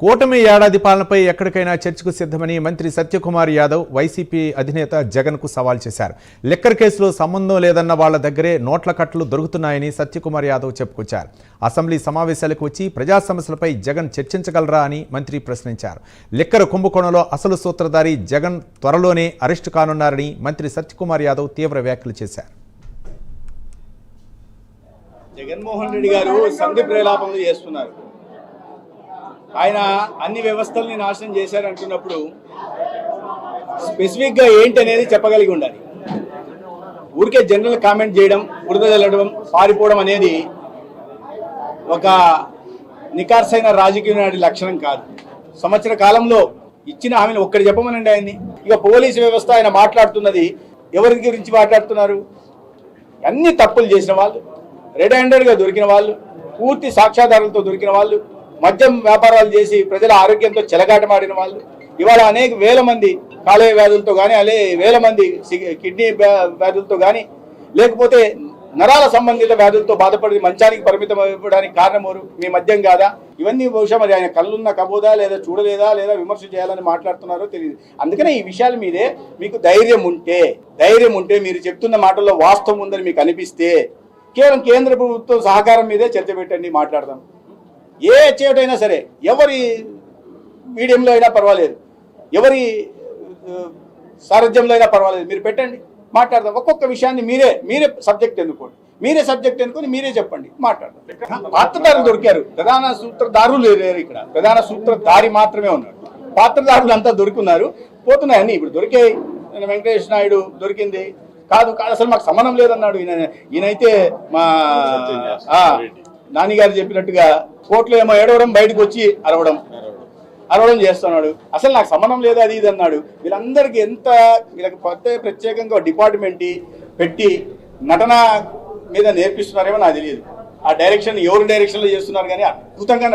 కూటమి ఏడాది పాలనపై ఎక్కడికైనా చర్చకు సిద్ధమని మంత్రి సత్యకుమార్ యాదవ్ వైసీపీ అధినేత జగన్కు సవాల్ చేశారు. లిక్కర్ కేసులో సంబంధం లేదన్న వాళ్ళ దగ్గరే నోట్ల కట్టలు దొరుకుతున్నాయని సత్యకుమార్ యాదవ్ చెప్పుకొచ్చారు. అసెంబ్లీ సమావేశాలకు వచ్చి ప్రజా సమస్యలపై జగన్ చర్చించగలరా అని మంత్రి ప్రశ్నించారు. లిక్కర్ కుంభకోణంలో అసలు సూత్రధారి జగన్ త్వరలోనే అరెస్టు కానున్నారని మంత్రి సత్యకుమార్ యాదవ్ తీవ్ర వ్యాఖ్యలు చేశారు. జగన్మోహన్ రెడ్డి గారు సంధి ప్రేలాపనలు చేస్తున్నారు. ఆయన అన్ని వ్యవస్థల్ని నాశనం చేశారు అంటున్నప్పుడు స్పెసిఫిక్గా ఏంటి అనేది చెప్పగలిగి ఉండాలి. ఊరికే జనరల్ కామెంట్ చేయడం బురద చల్లడం పారిపోవడం అనేది ఒక నికార్సైన రాజకీయ నాటి లక్షణం కాదు. సంవత్సర కాలంలో ఇచ్చిన హామీని ఒక్కటి చెప్పమనండి ఆయన్ని. ఇక పోలీసు వ్యవస్థ ఆయన మాట్లాడుతున్నది ఎవరి గురించి మాట్లాడుతున్నారు? అన్ని తప్పులు చేసిన వాళ్ళు రెడ్ హ్యాండెడ్గా దొరికిన వాళ్ళు పూర్తి సాక్ష్యాధారాలతో దొరికిన వాళ్ళు మద్యం వ్యాపారాలు చేసి ప్రజల ఆరోగ్యంతో చెలగాటమాడిన వాళ్ళు ఇవాళ అనేక వేల మంది కాలేయ వ్యాధులతో కానీ అలే వేల మంది కిడ్నీ వ్యాధులతో కానీ లేకపోతే నరాల సంబంధిత వ్యాధులతో బాధపడి మంచానికి పరిమితం అవ్వడానికి కారణం ఎవరు? మీ మద్యం కాదా? ఇవన్నీ బహుశా మరి ఆయన కళ్ళున్న కబోదా లేదా చూడలేదా లేదా విమర్శ చేయాలని మాట్లాడుతున్నారో తెలియదు. అందుకనే ఈ విషయాల మీదే మీకు ధైర్యం ఉంటే ధైర్యం ఉంటే మీరు చెప్తున్న మాటల్లో వాస్తవం ఉందని మీకు అనిపిస్తే కేవలం కేంద్ర ప్రభుత్వం సహకారం మీదే చర్చ పెట్టండి మాట్లాడదాం. ఏ చేటైనా సరే ఎవరి మీడియంలో అయినా పర్వాలేదు. ఎవరి సారథ్యంలో అయినా పర్వాలేదు. మీరు పెట్టండి మాట్లాడదాం. ఒక్కొక్క విషయాన్ని మీరే మీరే సబ్జెక్ట్ ఎన్నుకోండి. మీరే సబ్జెక్ట్ ఎన్నుకొని మీరే చెప్పండి మాట్లాడదాం. పాత్రదారులు దొరికారు. ప్రధాన సూత్రధారులు లేరు ఇక్కడ. ప్రధాన సూత్రధారి మాత్రమే ఉన్నారు. పాత్రదారులు అంతా దొరుకున్నారు. పోతున్నాయి అన్ని. ఇప్పుడు దొరికే వెంకటేష్ నాయుడు దొరికింది. కాదు కాదు అసలు మాకు సంబంధం లేదన్నాడు. ఈయన ఈయనైతే మా నానిగారు చెప్పినట్టుగా కోర్టులో ఏమో ఏడవడం బయటకు వచ్చి అరవడం. అరవడం చేస్తున్నాడు. అసలు నాకు సంబంధం లేదు అది ఇది అన్నాడు. వీళ్ళందరికీ ఎంత వీళ్ళకి కొత్త ప్రత్యేకంగా డిపార్ట్మెంట్ పెట్టి నటన మీద నేర్పిస్తున్నారేమో నాకు తెలియదు. ఆ డైరెక్షన్ ఎవరు డైరెక్షన్లో చేస్తున్నారు కానీ అద్భుతంగా